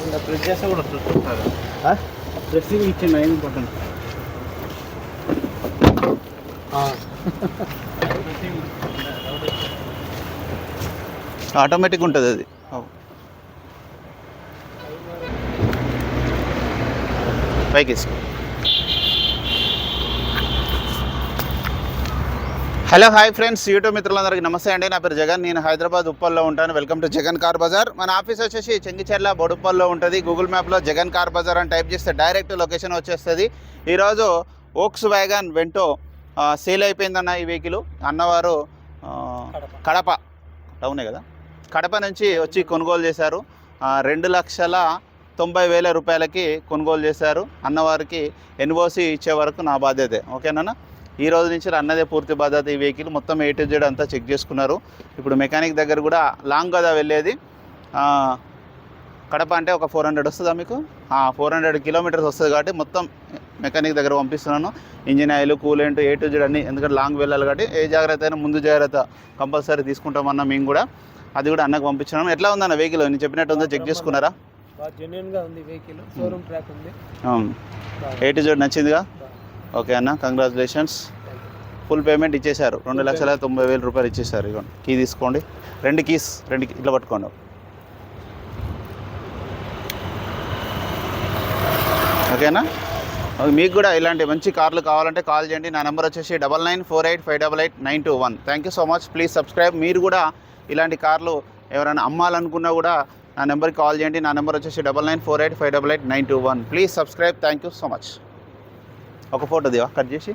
ఇలా ప్రెస్ చేస్తే కూడా చూస్తారు ప్రెస్సింగ్ ఇచ్చింది ఏం ఇంపార్టెంట్ ఆటోమేటిక్ ఉంటుంది అది. పైకి వేసుకో. Hello hi friends. యూట్యూబ్ మిత్రులందరికీ నమస్తే అండి. నా పేరు జగన్. నేను హైదరాబాద్ ఉప్పల్లో ఉంటాను. Welcome to Jagan car bazaar. మన ఆఫీస్ వచ్చేసి చెంగిచెర్ల బొడుప్పల్లో ఉంటుంది. గూగుల్ మ్యాప్లో జగన్ కార్ బజార్ అని టైప్ చేస్తే డైరెక్ట్ లొకేషన్ వచ్చేస్తుంది. ఈరోజు ఓక్స్ వ్యాగన్ వెంటో సేల్ అయిపోయిందన్న ఈ వెహికల్ అన్నవారు కడప. టౌనే కదా? కడప నుంచి వచ్చి కొనుగోలు చేశారు. రెండు లక్షల తొంభై వేల రూపాయలకి కొనుగోలు చేశారు. అన్నవారికి ఎన్ఓసి ఇచ్చే వరకు నా బాధ్యతే. ఓకేనా ఈ రోజు నుంచి అన్నదే పూర్తి బాధ్యత ఈ వెహికల్ మొత్తం ఏ టు జెడ్ అంతా చెక్ చేసుకున్నారు. ఇప్పుడు మెకానిక్ దగ్గర కూడా లాంగ్ కదా వెళ్ళేది. కడప అంటే ఒక ఫోర్ హండ్రెడ్ వస్తుందా మీకు? ఫోర్ హండ్రెడ్ కిలోమీటర్స్ వస్తుంది కాబట్టి మొత్తం మెకానిక్ దగ్గర పంపిస్తున్నాను. Engine oil coolant A to Z అన్ని ఎందుకంటే లాంగ్ వెళ్ళాలి కాబట్టి ఏ జాగ్రత్త అయినా ముందు జాగ్రత్త కంపల్సరీ తీసుకుంటామన్నా మేము కూడా. అది కూడా అన్నకు పంపించినాము. ఎట్లా ఉందన్న వెహికల్ నేను చెప్పినట్టు ఉందో చెక్ చేసుకున్నారా ఉంది వెహికల్ షోరూమ్ ట్రాక్ ఉంది. ఏ టు జెడ్ నచ్చిందిగా? ఓకే అన్న కంగ్రాచులేషన్స్ ఫుల్ పేమెంట్ ఇచ్చేశారు. రెండు లక్షల తొంభై వేల రూపాయలు ఇచ్చేశారు. ఇవ్వండి కీ తీసుకోండి. రెండు కీస్ రెండు ఇట్లా పట్టుకోండి. ఓకేనా ఓకే, మీకు కూడా ఇలాంటి మంచి కార్లు కావాలంటే కాల్ చేయండి. నా నెంబర్ వచ్చేసి double nine four eight five double eight nine two one thank you so much please subscribe మీరు కూడా ఇలాంటి కార్లు ఎవరైనా అమ్మాలనుకున్నా కూడా నా నెంబర్కి కాల్ చేయండి. నా నెంబర్ వచ్చేసి double nine four eight five double eight nine two one please subscribe thank you so much ఒక ఫోటో దేవా కట్ చేసి.